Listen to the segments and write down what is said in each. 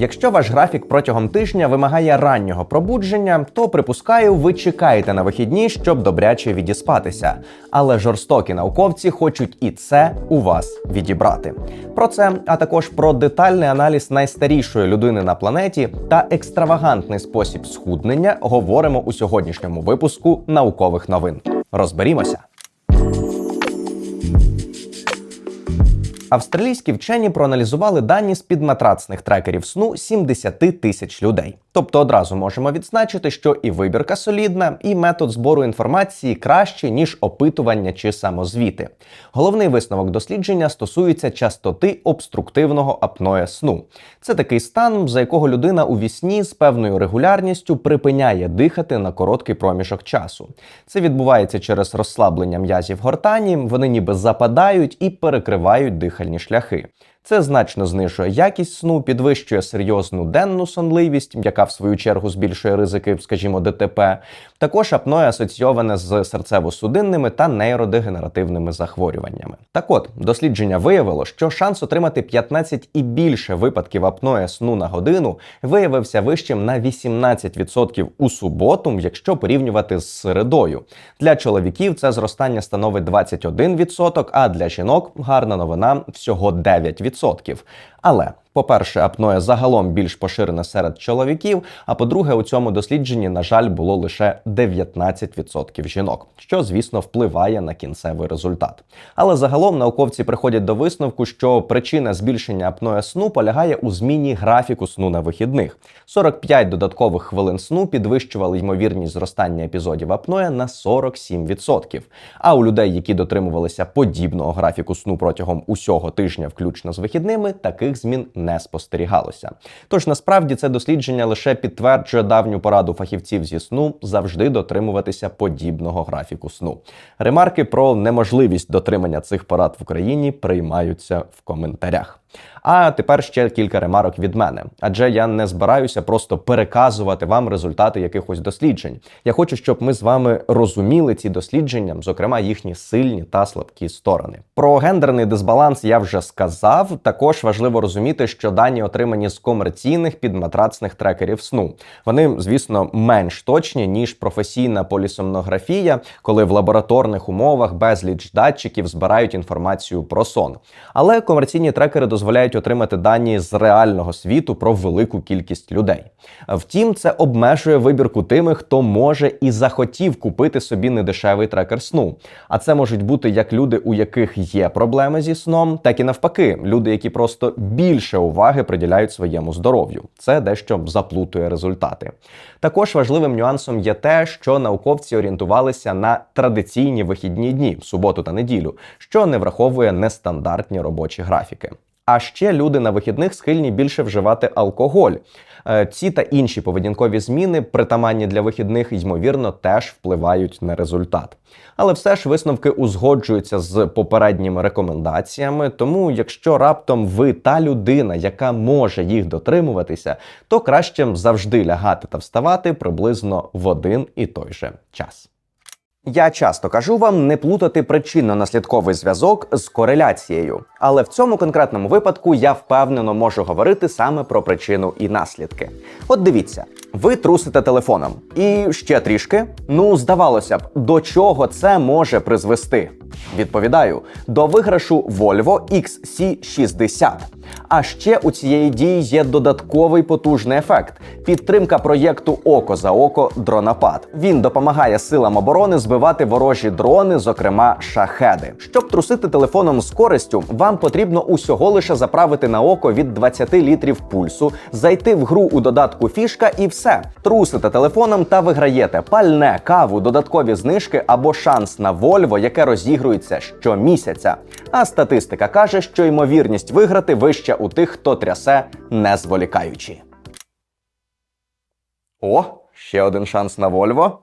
Якщо ваш графік протягом тижня вимагає раннього пробудження, то припускаю, ви чекаєте на вихідні, щоб добряче відіспатися. Але жорстокі науковці хочуть і це у вас відібрати. Про це, а також про детальний аналіз найстарішої людини на планеті та екстравагантний спосіб схуднення говоримо у сьогоднішньому випуску наукових новин. Розберімося. Австралійські вчені проаналізували дані з підматрацних трекерів сну 70 тисяч людей. Тобто одразу можемо відзначити, що і вибірка солідна, і метод збору інформації краще, ніж опитування чи самозвіти. Головний висновок дослідження стосується частоти обструктивного апноя сну. Це такий стан, за якого людина у вісні з певною регулярністю припиняє дихати на короткий проміжок часу. Це відбувається через розслаблення м'язів гортані, вони ніби западають і перекривають дихальні шляхи. Це значно знижує якість сну, підвищує серйозну денну сонливість, яка в свою чергу збільшує ризики, скажімо, ДТП. Також апноє асоційоване з серцево-судинними та нейродегенеративними захворюваннями. Так от, дослідження виявило, що шанс отримати 15 і більше випадків апноє сну на годину виявився вищим на 18% у суботу, якщо порівнювати з середою. Для чоловіків це зростання становить 21%, а для жінок гарна новина всього 9%. Але, по-перше, апноє загалом більш поширене серед чоловіків. А по-друге, у цьому дослідженні, на жаль, було лише 19% жінок, що, звісно, впливає на кінцевий результат. Але загалом науковці приходять до висновку, що причина збільшення апноє сну полягає у зміні графіку сну на вихідних. 45 додаткових хвилин сну підвищували ймовірність зростання епізодів апноє на 47%. А у людей, які дотримувалися подібного графіку сну протягом усього тижня, включно з вихідними, таких змін не спостерігалося. Тож насправді це дослідження лише підтверджує давню пораду фахівців зі сну завжди дотримуватися подібного графіку сну. Ремарки про неможливість дотримання цих порад в Україні приймаються в коментарях. А тепер ще кілька ремарок від мене, адже я не збираюся просто переказувати вам результати якихось досліджень. Я хочу, щоб ми з вами розуміли ці дослідження, зокрема їхні сильні та слабкі сторони. Про гендерний дисбаланс я вже сказав. Також важливо розуміти, що дані отримані з комерційних підматрацних трекерів сну. Вони, звісно, менш точні ніж професійна полісомнографія, коли в лабораторних умовах безліч датчиків збирають інформацію про сон. Але комерційні трекери дозволяють отримати дані з реального світу про велику кількість людей. Втім, це обмежує вибірку тими, хто може і захотів купити собі недешевий трекер сну. А це можуть бути як люди, у яких є проблеми зі сном, так і навпаки, люди, які просто більше уваги приділяють своєму здоров'ю. Це дещо заплутує результати. Також важливим нюансом є те, що науковці орієнтувалися на традиційні вихідні дні суботу та неділю, що не враховує нестандартні робочі графіки. А ще люди на вихідних схильні більше вживати алкоголь. Е, Ці та інші поведінкові зміни, притаманні для вихідних, ймовірно, теж впливають на результат. Але все ж висновки узгоджуються з попередніми рекомендаціями. Тому, якщо раптом ви та людина, яка може їх дотримуватися, то краще завжди лягати та вставати приблизно в один і той же час. Я часто кажу вам не плутати причинно-наслідковий зв'язок з кореляцією, але в цьому конкретному випадку я впевнено можу говорити саме про причину і наслідки. От дивіться, ви трусите телефоном, і ще трішки. Ну, здавалося б, до чого це може призвести? Відповідаю, до виграшу Volvo XC60. А ще у цієї дії є додатковий потужний ефект підтримка проєкту Око за око дронопад. Він допомагає силам оборони збивати ворожі дрони, зокрема шахеди. Щоб трусити телефоном з користю, вам потрібно усього лише заправити на око від 20 літрів пульсу, зайти в гру у додатку фішка і все. Трусите телефоном та виграєте пальне, каву, додаткові знижки або шанс на Volvo, яке розігрується щомісяця. А статистика каже, що ймовірність виграти вища у тих, хто трясе, не зволікаючи. О, ще один шанс на Вольво.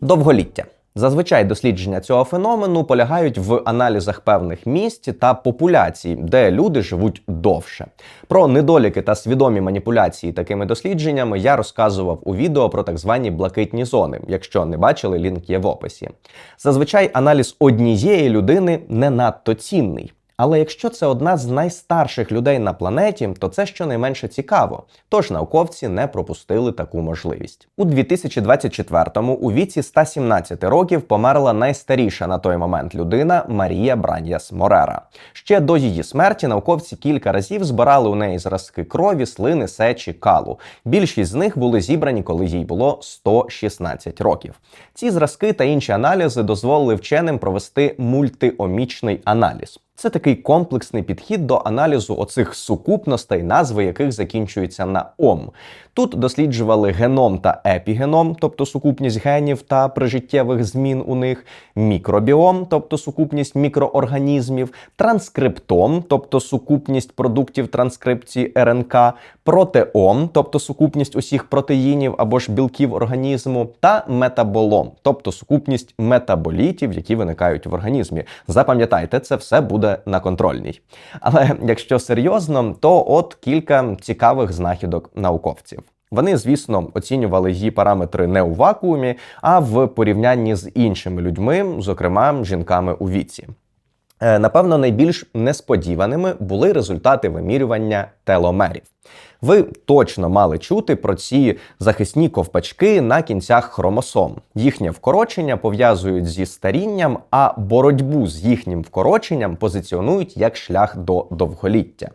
Довголіття. Зазвичай дослідження цього феномену полягають в аналізах певних місць та популяцій, де люди живуть довше. Про недоліки та свідомі маніпуляції такими дослідженнями я розказував у відео про так звані блакитні зони. Якщо не бачили, лінк є в описі. Зазвичай аналіз однієї людини не надто цінний. Але якщо це одна з найстарших людей на планеті, то це щонайменше цікаво. Тож науковці не пропустили таку можливість. У 2024-му у віці 117 років померла найстаріша на той момент людина Марія Браньяс Морера. Ще до її смерті науковці кілька разів збирали у неї зразки крові, слини, сечі, калу. Більшість з них були зібрані, коли їй було 116 років. Ці зразки та інші аналізи дозволили вченим провести мультиомічний аналіз. Це такий комплексний підхід до аналізу оцих сукупностей, назви яких закінчуються на ом. Тут досліджували геном та епігеном, тобто сукупність генів та прижиттєвих змін у них, мікробіом, тобто сукупність мікроорганізмів, транскриптом, тобто сукупність продуктів транскрипції РНК, протеом, тобто сукупність усіх протеїнів або ж білків організму, та метаболом, тобто сукупність метаболітів, які виникають в організмі. Запам'ятайте, це все буде на контрольній. Але якщо серйозно, то от кілька цікавих знахідок науковців. Вони, звісно, оцінювали її параметри не у вакуумі, а в порівнянні з іншими людьми, зокрема жінками у віці. Е, Напевно, найбільш несподіваними були результати вимірювання теломерів. Ви точно мали чути про ці захисні ковпачки на кінцях хромосом. Їхнє вкорочення пов'язують зі старінням, а боротьбу з їхнім вкороченням позиціонують як шлях до довголіття.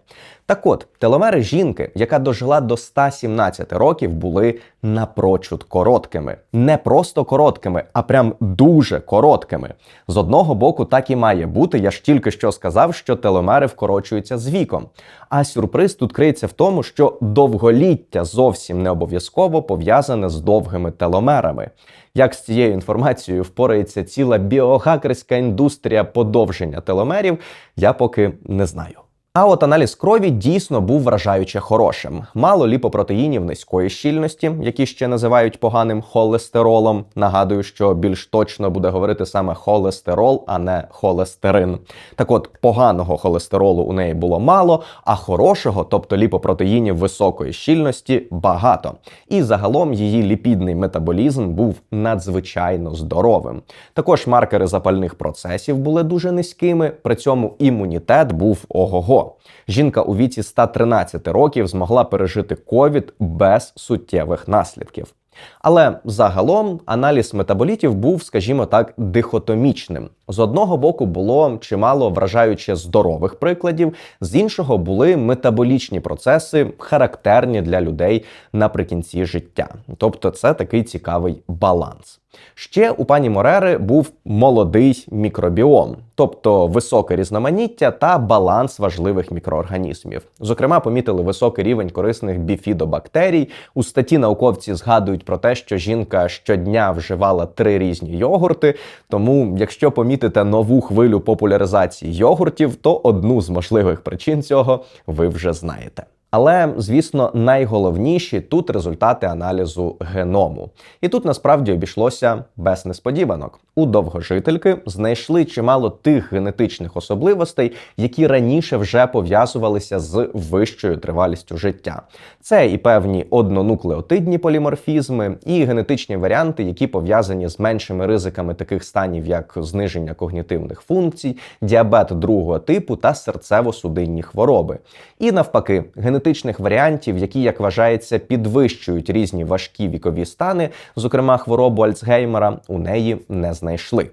Так от, теломери жінки, яка дожила до 117 років, були напрочуд короткими. Не просто короткими, а прям дуже короткими. З одного боку, так і має бути. Я ж тільки що сказав, що теломери вкорочуються з віком. А сюрприз тут криється в тому, що довголіття зовсім не обов'язково пов'язане з довгими теломерами. Як з цією інформацією впорається ціла біогакерська індустрія подовження теломерів, я поки не знаю. А от аналіз крові дійсно був вражаюче хорошим. Мало ліпопротеїнів низької щільності, які ще називають поганим холестеролом. Нагадую, що більш точно буде говорити саме холестерол, а не холестерин. Так от, поганого холестеролу у неї було мало, а хорошого, тобто ліпопротеїнів високої щільності, багато. І загалом її ліпідний метаболізм був надзвичайно здоровим. Також маркери запальних процесів були дуже низькими, при цьому імунітет був ого-го. Жінка у віці 113 років змогла пережити ковід без суттєвих наслідків. Але загалом аналіз метаболітів був, скажімо так, дихотомічним. З одного боку було чимало вражаюче здорових прикладів, з іншого були метаболічні процеси, характерні для людей наприкінці життя. Тобто, це такий цікавий баланс. Ще у пані Морери був молодий мікробіом, тобто високе різноманіття та баланс важливих мікроорганізмів. Зокрема, помітили високий рівень корисних біфідобактерій. У статті науковці згадують про те, що жінка щодня вживала три різні йогурти. Тому, якщо помітите нову хвилю популяризації йогуртів, то одну з можливих причин цього ви вже знаєте. Але, звісно, найголовніші тут результати аналізу геному. І тут насправді обійшлося без несподіванок. У довгожительки знайшли чимало тих генетичних особливостей, які раніше вже пов'язувалися з вищою тривалістю життя. Це і певні однонуклеотидні поліморфізми, і генетичні варіанти, які пов'язані з меншими ризиками таких станів, як зниження когнітивних функцій, діабет другого типу та серцево-судинні хвороби. І навпаки, генетичних варіантів, які, як вважається, підвищують різні важкі вікові стани, зокрема хворобу Альцгеймера, у неї не знайшли.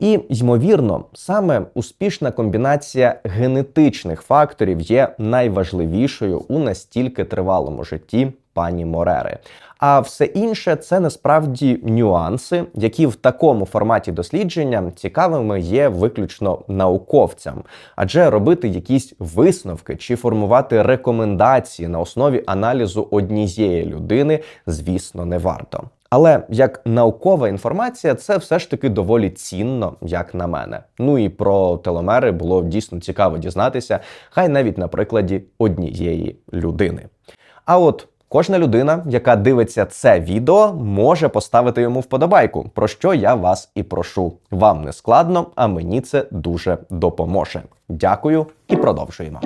І ймовірно, саме успішна комбінація генетичних факторів є найважливішою у настільки тривалому житті пані Морери. А все інше це насправді нюанси, які в такому форматі дослідження цікавими є виключно науковцям, адже робити якісь висновки чи формувати рекомендації на основі аналізу однієї людини, звісно, не варто. Але як наукова інформація, це все ж таки доволі цінно, як на мене. Ну і про теломери було дійсно цікаво дізнатися, хай навіть на прикладі однієї людини. А от Кожна людина, яка дивиться це відео, може поставити йому вподобайку, про що я вас і прошу. Вам не складно, а мені це дуже допоможе. Дякую і продовжуємо.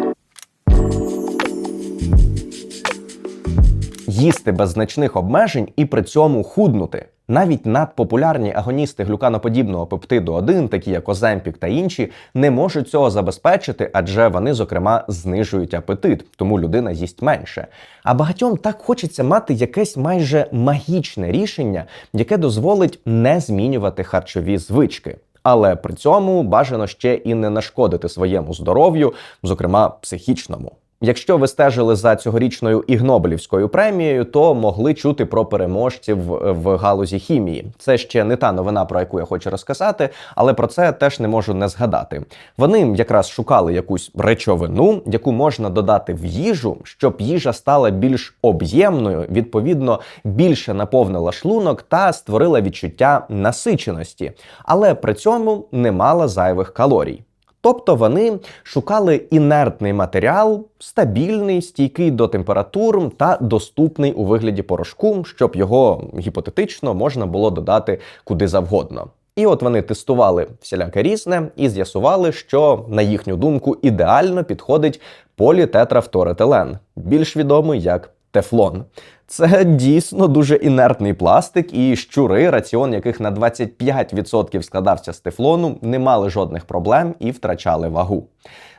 Їсти без значних обмежень і при цьому худнути. Навіть надпопулярні агоністи глюканоподібного пептиду 1, такі як Оземпік та інші, не можуть цього забезпечити, адже вони, зокрема, знижують апетит, тому людина їсть менше. А багатьом так хочеться мати якесь майже магічне рішення, яке дозволить не змінювати харчові звички. Але при цьому бажано ще і не нашкодити своєму здоров'ю, зокрема психічному. Якщо ви стежили за цьогорічною ігнобелівською премією, то могли чути про переможців в галузі хімії. Це ще не та новина, про яку я хочу розказати, але про це теж не можу не згадати. Вони якраз шукали якусь речовину, яку можна додати в їжу, щоб їжа стала більш об'ємною, відповідно більше наповнила шлунок та створила відчуття насиченості, але при цьому не мала зайвих калорій. Тобто вони шукали інертний матеріал, стабільний, стійкий до температур та доступний у вигляді порошку, щоб його гіпотетично можна було додати куди завгодно. І от вони тестували всіляке різне і з'ясували, що на їхню думку ідеально підходить політетрафторетилен, більш відомий як тефлон. Це дійсно дуже інертний пластик, і щури, раціон яких на 25% складався з тефлону, не мали жодних проблем і втрачали вагу.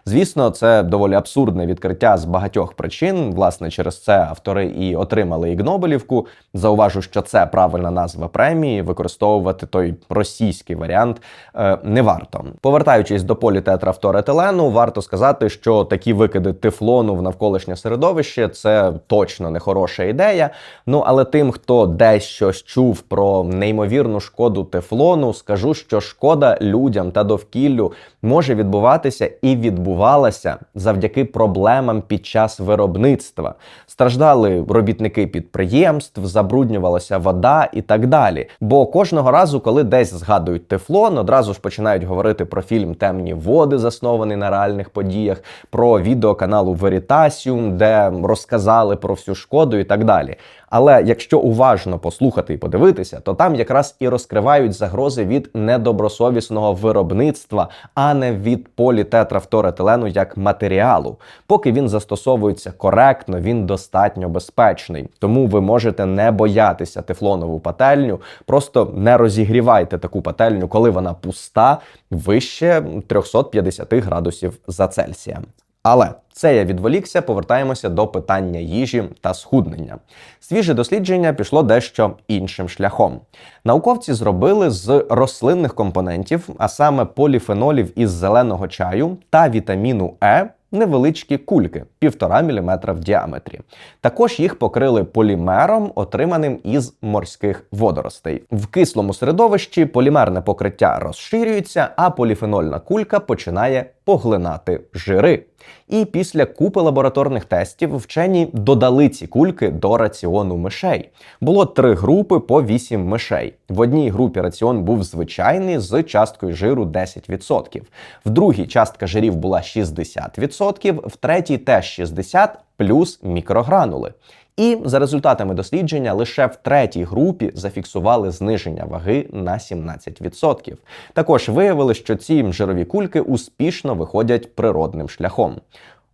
Звісно, це доволі абсурдне відкриття з багатьох причин. Власне, через це автори і отримали Ігнобелівку. Зауважу, що це правильна назва премії. Використовувати той російський варіант е, не варто. Повертаючись до політетрафторетилену, варто сказати, що такі викиди тефлону в навколишнє середовище це точно не хороша ідея. Ну але тим, хто десь щось чув про неймовірну шкоду тефлону, скажу, що шкода людям та довкіллю може відбуватися і відбувалася завдяки проблемам під час виробництва. Страждали робітники підприємств, забруднювалася вода і так далі. Бо кожного разу, коли десь згадують тефлон, одразу ж починають говорити про фільм Темні води, заснований на реальних подіях, про відео каналу Veritasium, де розказали про всю шкоду і так далі. Але якщо уважно послухати і подивитися, то там якраз і розкривають загрози від недобросовісного виробництва, а не від політетрафторетилену як матеріалу. Поки він застосовується коректно, він достатньо безпечний. Тому ви можете не боятися тефлонову пательню, просто не розігрівайте таку пательню, коли вона пуста вище 350 градусів за Цельсієм. Але це я відволікся, повертаємося до питання їжі та схуднення. Свіже дослідження пішло дещо іншим шляхом. Науковці зробили з рослинних компонентів, а саме поліфенолів із зеленого чаю та вітаміну Е. Невеличкі кульки 1,5 мм в діаметрі. Також їх покрили полімером, отриманим із морських водоростей. В кислому середовищі полімерне покриття розширюється, а поліфенольна кулька починає поглинати жири. І після купи лабораторних тестів вчені додали ці кульки до раціону мишей. Було три групи по вісім мишей. В одній групі раціон був звичайний з часткою жиру 10%. В другій частка жирів була 60%, в третій теж 60% плюс мікрогранули. І за результатами дослідження лише в третій групі зафіксували зниження ваги на 17%. Також виявили, що ці жирові кульки успішно виходять природним шляхом.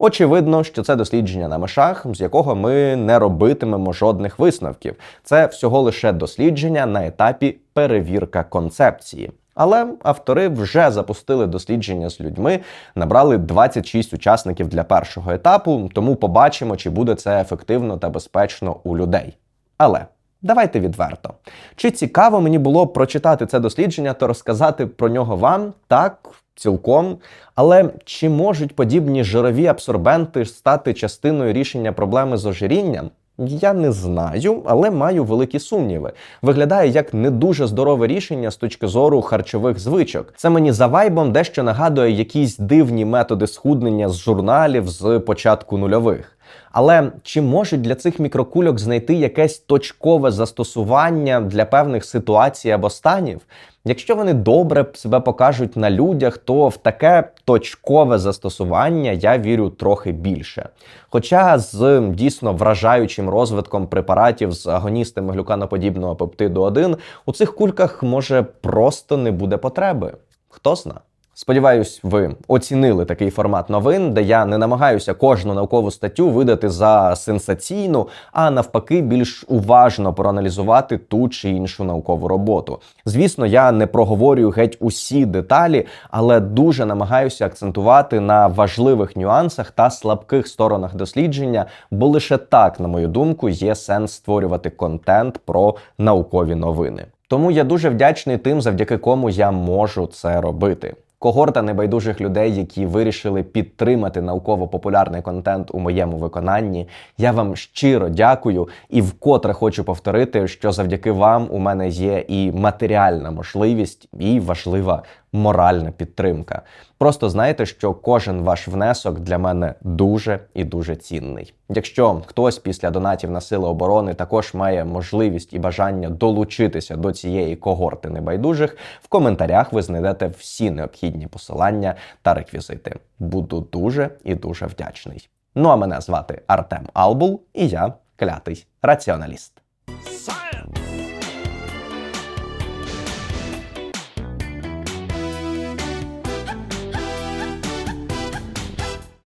Очевидно, що це дослідження на мишах, з якого ми не робитимемо жодних висновків. Це всього лише дослідження на етапі перевірка концепції. Але автори вже запустили дослідження з людьми, набрали 26 учасників для першого етапу, тому побачимо, чи буде це ефективно та безпечно у людей. Але давайте відверто. Чи цікаво мені було прочитати це дослідження та розказати про нього вам? Так, цілком. Але чи можуть подібні жирові абсорбенти стати частиною рішення проблеми з ожирінням? Я не знаю, але маю великі сумніви. Виглядає як не дуже здорове рішення з точки зору харчових звичок. Це мені за вайбом дещо нагадує якісь дивні методи схуднення з журналів з початку нульових. Але чи можуть для цих мікрокульок знайти якесь точкове застосування для певних ситуацій або станів? Якщо вони добре себе покажуть на людях, то в таке точкове застосування я вірю трохи більше. Хоча з дійсно вражаючим розвитком препаратів з агоністами глюканоподібного пептиду 1 у цих кульках може просто не буде потреби. Хто зна? Сподіваюсь, ви оцінили такий формат новин, де я не намагаюся кожну наукову статтю видати за сенсаційну, а навпаки, більш уважно проаналізувати ту чи іншу наукову роботу. Звісно, я не проговорюю геть усі деталі, але дуже намагаюся акцентувати на важливих нюансах та слабких сторонах дослідження, бо лише так, на мою думку, є сенс створювати контент про наукові новини. Тому я дуже вдячний тим, завдяки кому я можу це робити. Когорта небайдужих людей, які вирішили підтримати науково-популярний контент у моєму виконанні. Я вам щиро дякую і вкотре хочу повторити, що завдяки вам у мене є і матеріальна можливість, і важлива моральна підтримка. Просто знайте, що кожен ваш внесок для мене дуже і дуже цінний. Якщо хтось після донатів на сили оборони також має можливість і бажання долучитися до цієї когорти небайдужих, в коментарях ви знайдете всі необхідні посилання та реквізити. Буду дуже і дуже вдячний. Ну а мене звати Артем Албул, і я клятий раціоналіст.